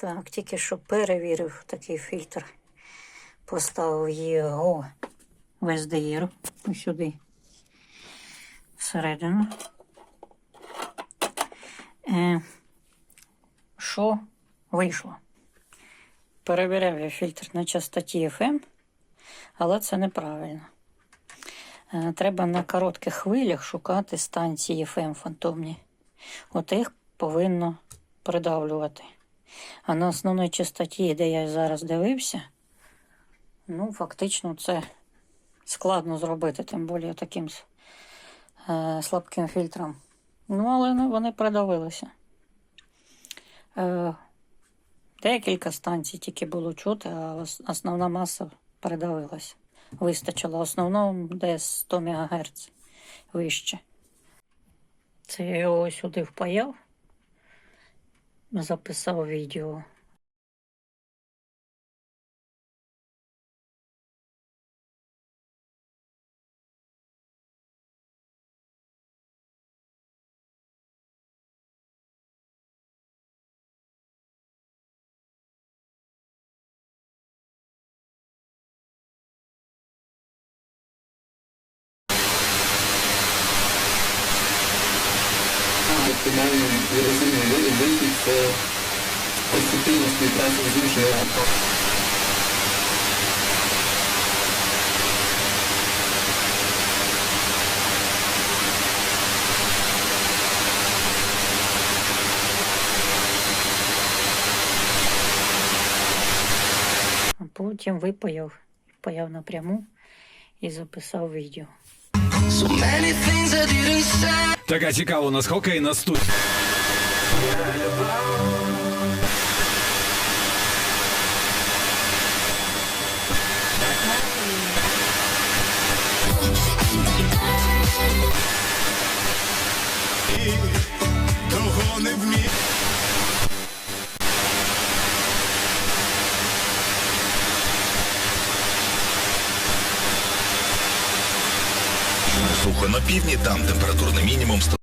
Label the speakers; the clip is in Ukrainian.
Speaker 1: Так, тільки що перевірив такий фільтр. Поставив його в SDR ось сюди всередину. Е, що вийшло? Перевіряв я фільтр на частоті FM, але це неправильно. Е, Треба на коротких хвилях шукати станції FM фантомні. От їх повинно придавлювати. А на основній частоті, де я зараз дивився, ну, фактично, це складно зробити, тим більше таким е, слабким фільтром. Ну, але ну, вони придавилися. Е, декілька станцій тільки було чути, а основна маса передавилася. Вистачило основному десь 100 МГц вище. Це я його сюди впаяв, записав відео.
Speaker 2: Оптимальний і розумний ви- вихід це ефективна співпраця з іншою авто.
Speaker 1: Потім випаяв, впаяв напряму і записав відео.
Speaker 3: So many things I didn't say.
Speaker 4: Така цікава у нас хокей
Speaker 3: на студії. Yeah.
Speaker 5: Сухо на півдні, там температурний мінімум 100.